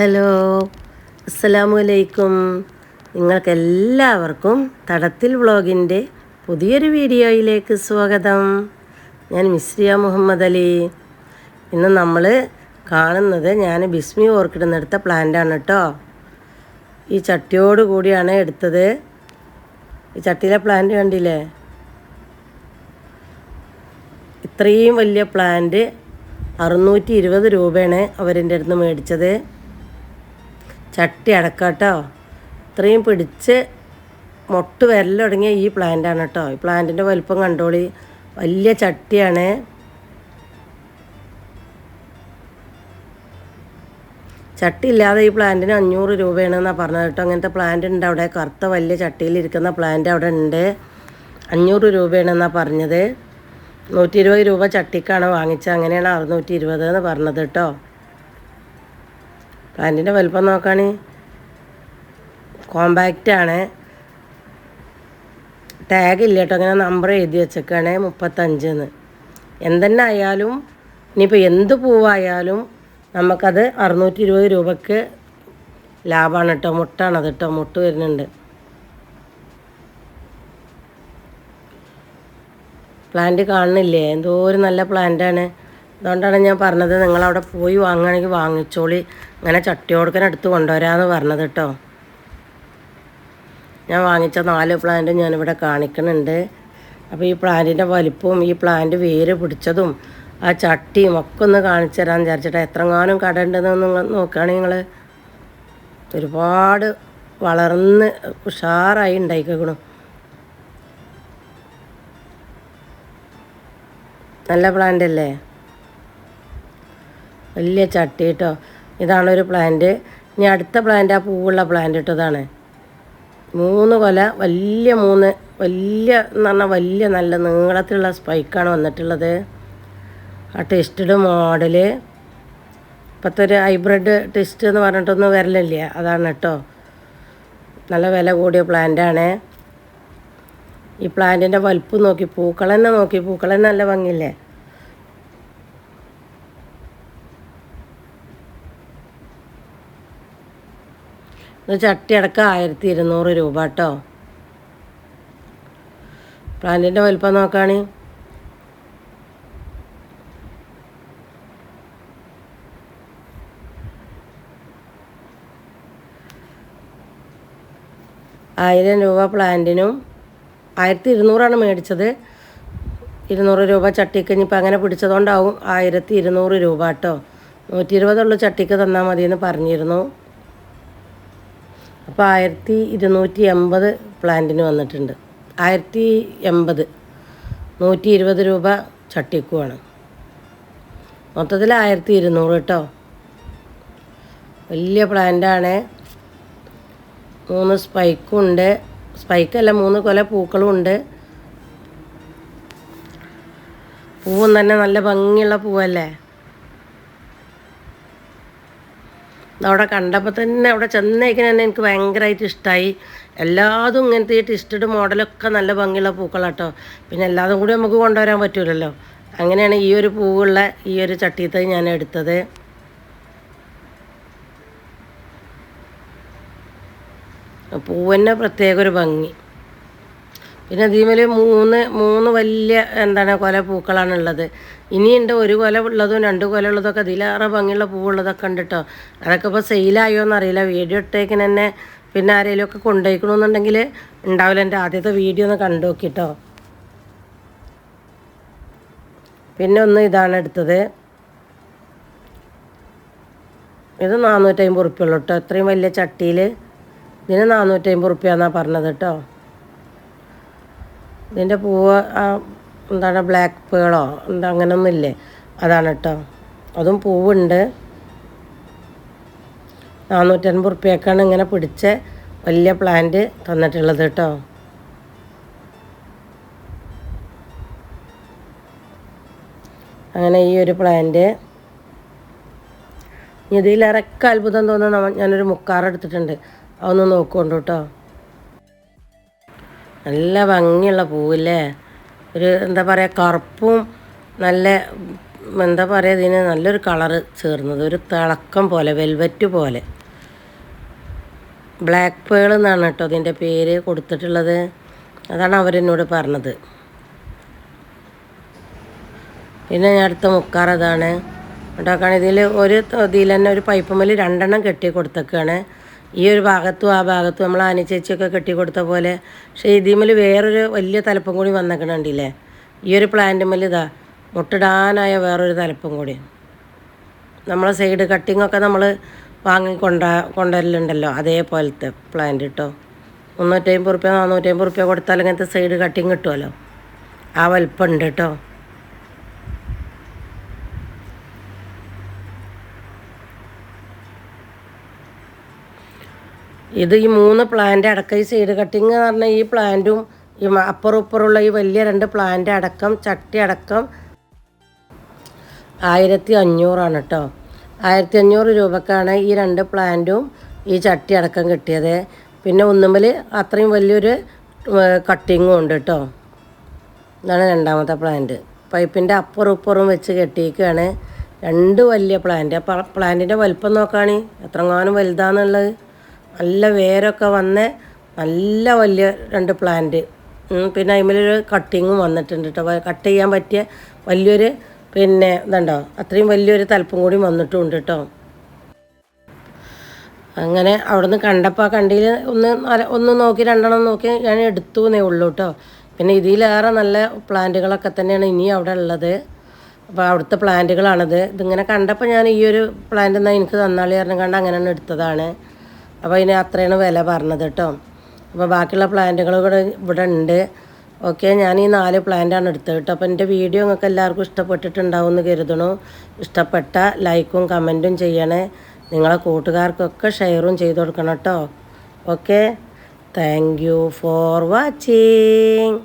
Hello അസ്സലാമു അലൈക്കും നിങ്ങൾക്കെല്ലാവർക്കും തടത്തിൽ വ്ളോഗിന്റെ പുതിയൊരു വീഡിയോയിലേക്ക് സ്വാഗതം. ഞാൻ മിസ്രിയ മുഹമ്മദ് അലി. ഇന്ന് നമ്മൾ കാണുന്നത് ഞാൻ ബിസ്മി ഓർക്കിഡ് എന്നെടുത്ത പ്ലാന്റാണ് കേട്ടോ ഈ ചട്ടിയോട് കൂടിയാണ് എടുത്തത്. ഈ ചട്ടിയിലെ പ്ലാന്റ് കണ്ടില്ലേ? ഇത്രയും വലിയ പ്ലാന്റ് അറുന്നൂറ്റി ഇരുപത് രൂപയാണ് അവരെന്റെ അടുത്ത് മേടിച്ചത്. ചട്ടി അടക്കാട്ടോ. ഇത്രയും പിടിച്ച് മൊട്ട് വരലൊടങ്ങിയ ഈ പ്ലാന്റാണ് കേട്ടോ ഈ പ്ലാന്റിന്റെ വലുപ്പം കണ്ടോളി. വലിയ ചട്ടിയാണ്. ചട്ടി ഇല്ലാതെ ഈ പ്ലാന്റിന് അഞ്ഞൂറ് രൂപയാണെന്നാണ് പറഞ്ഞത് കേട്ടോ അങ്ങനത്തെ പ്ലാന്റ് ഉണ്ട് അവിടെ. കറുത്ത വലിയ ചട്ടിയിലിരിക്കുന്ന പ്ലാന്റ് അവിടെ ഉണ്ട്. അഞ്ഞൂറ് രൂപയാണെന്നാണ് പറഞ്ഞത്. നൂറ്റി ഇരുപത് രൂപ ചട്ടിക്കാണ് വാങ്ങിച്ചത്. അങ്ങനെയാണ് അറുന്നൂറ്റി ഇരുപത് എന്ന് പറഞ്ഞത് കേട്ടോ പ്ലാന്റിന്റെ വലുപ്പം കോമ്പാക്റ്റ് ആണ്. ടാഗ് ഇല്ല കേട്ടോ. അങ്ങനെ നമ്പർ എഴുതി വെച്ചേക്കാണ്. മുപ്പത്തഞ്ചെന്ന്. എന്തെന്നെ ആയാലും ഇനിയിപ്പോൾ എന്ത് പൂവായാലും നമുക്കത് അറുന്നൂറ്റി ഇരുപത് രൂപയ്ക്ക് ലാഭമാണ് കേട്ടോ. മുട്ടാണത് കേട്ടോ. മുട്ട് വരുന്നുണ്ട്. പ്ലാന്റ് കാണുന്നില്ലേ? എന്തോ ഒരു നല്ല പ്ലാന്റാണ് അതുകൊണ്ടാണ് ഞാൻ പറഞ്ഞത് നിങ്ങളവിടെ പോയി വാങ്ങുകയാണെങ്കിൽ വാങ്ങിച്ചോളി. ഇങ്ങനെ ചട്ടിയോടുക്കൻ എടുത്ത് കൊണ്ടുവരാമെന്ന് പറഞ്ഞത് കേട്ടോ. ഞാൻ വാങ്ങിച്ച നാല് പ്ലാന്റ് ഞാനിവിടെ കാണിക്കുന്നുണ്ട്. അപ്പോൾ ഈ പ്ലാന്റിന്റെ വലിപ്പവും ഈ പ്ലാന്റ് വേര് പിടിച്ചതും ആ ചട്ടിയും ഒക്കെ ഒന്ന് കാണിച്ചു തരാമെന്ന് വിചാരിച്ചിട്ട് എത്രങ്ങാനും കട ഉണ്ടെന്ന് നോക്കുകയാണെങ്കിൽ നിങ്ങൾ ഒരുപാട് വളർന്ന് ഉഷാറായി ഉണ്ടായിക്കണം നല്ല പ്ലാന്റ് അല്ലേ? വലിയ ചട്ടി കേട്ടോ ഇതാണ് ഒരു പ്ലാന്റ് ഇനി അടുത്ത പ്ലാന്റ് ആ പൂവുള്ള പ്ലാന്റ് ഇട്ടതാണ് മൂന്ന് കൊല വലിയ മൂന്ന് വലിയ എന്ന് പറഞ്ഞാൽ വലിയ നല്ല നീളത്തിലുള്ള സ്പൈക്കാണ് വന്നിട്ടുള്ളത്. ആ ടെസ്റ്റഡ് മോഡൽ ഇപ്പോഴത്തെ ഒരു ഹൈബ്രിഡ് ടെസ്റ്റ് എന്ന് പറഞ്ഞിട്ടൊന്നും വരലില്ല. അതാണ് കേട്ടോ നല്ല വില കൂടിയ പ്ലാന്റാണ് ഈ പ്ലാന്റിന്റെ വലുപ്പം നോക്കി പൂക്കൾ തന്നെ നോക്കി പൂക്കൾ തന്നെ നല്ല ഭംഗിയില്ലേ? ചട്ടി അടക്കം ആയിരത്തി ഇരുന്നൂറ് രൂപ കേട്ടോ. പ്ലാന്റിന്റെ വലുപ്പം നോക്കാണ്. ആയിരം രൂപ പ്ലാന്റിനും ആയിരത്തി ഇരുന്നൂറാണ് മേടിച്ചത്. ഇരുന്നൂറ് രൂപ ചട്ടിക്ക് ഇനിയിപ്പോൾ അങ്ങനെ പിടിച്ചതുകൊണ്ടാവും ആയിരത്തി ഇരുന്നൂറ് രൂപ കേട്ടോ. നൂറ്റി ഇരുപതുള്ള ചട്ടിക്ക് തന്നാൽ മതിയെന്ന് പറഞ്ഞിരുന്നു. അപ്പോൾ ആയിരത്തി ഇരുന്നൂറ്റി എൺപത് പ്ലാന്റിന് വന്നിട്ടുണ്ട്. ആയിരത്തി എൺപത് നൂറ്റി ഇരുപത് രൂപ ചട്ടിക്കുവാണ് മൊത്തത്തിൽ ആയിരത്തി ഇരുന്നൂറ് കേട്ടോ. വലിയ പ്ലാന്റാണ്. മൂന്ന് സ്പൈക്കും ഉണ്ട് സ്പൈക്കല്ല മൂന്ന് കൊല പൂക്കളും ഉണ്ട് പൂവും തന്നെ നല്ല ഭംഗിയുള്ള പൂവല്ലേ? അവിടെ കണ്ടപ്പോൾ തന്നെ അവിടെ ചെന്നേക്കിന് തന്നെ എനിക്ക് ഭയങ്കരമായിട്ട് ഇഷ്ടമായി എല്ലാതും ഇങ്ങനത്തെ ഈ ടിസ്റ്റഡ് മോഡലൊക്കെ നല്ല ഭംഗിയുള്ള പൂക്കളാട്ടോ. പിന്നെ എല്ലാതും കൂടി നമുക്ക് കൊണ്ടുവരാൻ പറ്റൂലല്ലോ. അങ്ങനെയാണ് ഈ ഒരു പൂവുള്ള ഈ ഒരു ചട്ടിയത്തെ ഞാൻ എടുത്തത്. പൂവിന്റെ പ്രത്യേക ഒരു ഭംഗി. പിന്നെ ഇതിമേൽ മൂന്ന് മൂന്ന് വലിയ എന്താണ് കൊല പൂക്കളാണുള്ളത് ഇനിയുണ്ട് ഒരു കൊല ഉള്ളതും രണ്ട് കൊല ഉള്ളതൊക്കെ അതിലേറെ ഭംഗിയുള്ള പൂവുള്ളതൊക്കെ ഉണ്ട് കേട്ടോ അതൊക്കെ ഇപ്പോൾ സെയിലായോ എന്നറിയില്ല. വീഡിയോ ഇട്ടേക്കിന് തന്നെ പിന്നെ ആരെങ്കിലും ഒക്കെ കൊണ്ടുപോയിക്കണമെന്നുണ്ടെങ്കിൽ ഉണ്ടാവില്ല. എന്റെ ആദ്യത്തെ വീഡിയോ ഒന്ന് കണ്ടു നോക്കിട്ടോ. പിന്നെ ഒന്ന് ഇതാണ് എടുത്തത്. ഇത് നാനൂറ്റമ്പത് ഉറുപ്പ്യുള്ളൂ കേട്ടോ ഇത്രയും വലിയ ചട്ടിയിൽ ഇതിന് നാനൂറ്റമ്പത് ഉറുപ്പ്യാന്നാണ് പറഞ്ഞത് കേട്ടോ ഇതിന്റെ പൂവ് ആ എന്താണ് ബ്ലാക്ക് പേളോ എന്താ അങ്ങനെയൊന്നും ഇല്ലേ? അതാണ് കേട്ടോ അതും പൂവുണ്ട്. നാനൂറ്റൻപത് റുപ്യക്കാണ് ഇങ്ങനെ പിടിച്ച വലിയ പ്ലാന്റ് തന്നിട്ടുള്ളത് കേട്ടോ അങ്ങനെ ഈ ഒരു പ്ലാന്റ് ഇതിലിറക്ക അത്ഭുതം തോന്നുന്ന. ഞാനൊരു മുക്കാറെടുത്തിട്ടുണ്ട്. അതൊന്ന് നോക്കുകൊണ്ട് കേട്ടോ നല്ല ഭംഗിയുള്ള പൂവില്ലേ? ഒരു എന്താ പറയുക കറുപ്പും നല്ല എന്താ പറയുക ഇതിന് നല്ലൊരു കളറ് ചേർന്നത്. ഒരു തിളക്കം പോലെ വെൽവെറ്റ് പോലെ. ബ്ലാക്ക് പേൾ എന്നാണ് കേട്ടോ അതിന്റെ പേര് കൊടുത്തിട്ടുള്ളത്. അതാണ് അവരെന്നോട് പറഞ്ഞത്. പിന്നെ ഞാൻ അടുത്ത മുക്കാർ അതാണ്. ഉണ്ടാക്കാൻ ഇതിൽ ഒരു ഇതിൽ തന്നെ ഒരു പൈപ്പ് മേൽ രണ്ടെണ്ണം കെട്ടി കൊടുത്തേക്കാണ്. ഈ ഒരു ഭാഗത്തും ആ ഭാഗത്തും നമ്മൾ ആനച്ചേച്ചിയൊക്കെ കെട്ടി കൊടുത്ത പോലെ. പക്ഷേ ഇതിമേൽ വേറൊരു വലിയ തലപ്പം കൂടി വന്നേക്കണുണ്ടല്ലേ ഈ ഒരു പ്ലാന്റുമ്മൽ ഇതാ മുട്ടിടാനായ വേറൊരു തലപ്പം കൂടി. നമ്മളെ സൈഡ് കട്ടിങ്ങൊക്കെ നമ്മൾ വാങ്ങി കൊണ്ട കൊണ്ടുവരലുണ്ടല്ലോ അതേപോലത്തെ പ്ലാന്റ് കേട്ടോ മുന്നൂറ്റമ്പത് റുപ്യ നാനൂറ്റമ്പത് റുപ്യ കൊടുത്താൽ ഇങ്ങനത്തെ സൈഡ് കട്ടിങ് കിട്ടുമല്ലോ ആ വലിപ്പം ഉണ്ട് കേട്ടോ ഇത് ഈ മൂന്ന് പ്ലാന്റ് അടക്കം ഈ സൈഡ് കട്ടിങ് എന്ന് പറഞ്ഞാൽ ഈ പ്ലാന്റും ഈ അപ്പുറപ്പുറമുള്ള ഈ വലിയ രണ്ട് പ്ലാന്റ് അടക്കം ചട്ടി അടക്കം ആയിരത്തി അഞ്ഞൂറാണ് കേട്ടോ ആയിരത്തി അഞ്ഞൂറ് രൂപക്കാണ് ഈ രണ്ട് പ്ലാന്റും ഈ ചട്ടി അടക്കം കിട്ടിയത്. പിന്നെ ഒന്നുമ്മൽ അത്രയും വലിയൊരു കട്ടിങ്ങും ഉണ്ട് കേട്ടോ ഇതാണ് രണ്ടാമത്തെ പ്ലാന്റ് പൈപ്പിന്റെ അപ്പുറം ഇപ്പുറം വെച്ച് കെട്ടിയിരിക്കുകയാണ്. രണ്ട് വലിയ പ്ലാന്റ് പ്ലാന്റിന്റെ വലിപ്പം നോക്കുകയാണെങ്കിൽ എത്രങ്ങാനും വലുതാന്നുള്ളത്. നല്ല വേരൊക്കെ വന്ന് നല്ല വലിയ രണ്ട് പ്ലാന്റ് പിന്നെ അതിമേലൊരു കട്ടിങ്ങും വന്നിട്ടുണ്ട് കേട്ടോ കട്ട് ചെയ്യാൻ പറ്റിയ വലിയൊരു പിന്നെ ഇതുണ്ടോ? അത്രയും വലിയൊരു തലപ്പും കൂടി വന്നിട്ടുണ്ട് കേട്ടോ അങ്ങനെ അവിടുന്ന് കണ്ടപ്പോൾ ആ കണ്ടിയിൽ ഒന്ന് ഒന്ന് നോക്കി രണ്ടെണ്ണം നോക്കി ഞാൻ എടുത്തു എന്നേ ഉള്ളൂ കേട്ടോ പിന്നെ ഇതിലേറെ നല്ല പ്ലാന്റുകളൊക്കെ തന്നെയാണ് ഇനി അവിടെ ഉള്ളത്. അപ്പോൾ അവിടുത്തെ പ്ലാന്റുകളാണിത് ഇതിങ്ങനെ കണ്ടപ്പോൾ ഞാൻ ഈ ഒരു പ്ലാന്റ് എന്നാൽ എനിക്ക് തന്നാളി കാരണം കണ്ട് അങ്ങനെയാണ് എടുത്തതാണ്. അപ്പോൾ അതിന് അത്രയാണ് വില പറഞ്ഞത് കേട്ടോ. അപ്പോൾ ബാക്കിയുള്ള പ്ലാന്റുകൾ ഇവിടെ ഇവിടെ ഉണ്ട്. ഓക്കെ ഞാൻ ഈ നാല് പ്ലാന്റാണ് എടുത്തത് കേട്ടോ. അപ്പോൾ എന്റെ വീഡിയോ നിങ്ങൾക്ക് എല്ലാവർക്കും ഇഷ്ടപ്പെട്ടിട്ടുണ്ടാവും എന്ന് കരുതണു ഇഷ്ടപ്പെട്ട ലൈക്കും കമന്റും ചെയ്യണേ. നിങ്ങളെ കൂട്ടുകാർക്കൊക്കെ ഷെയറും ചെയ്ത് കൊടുക്കണം കേട്ടോ. Okay thank you for watching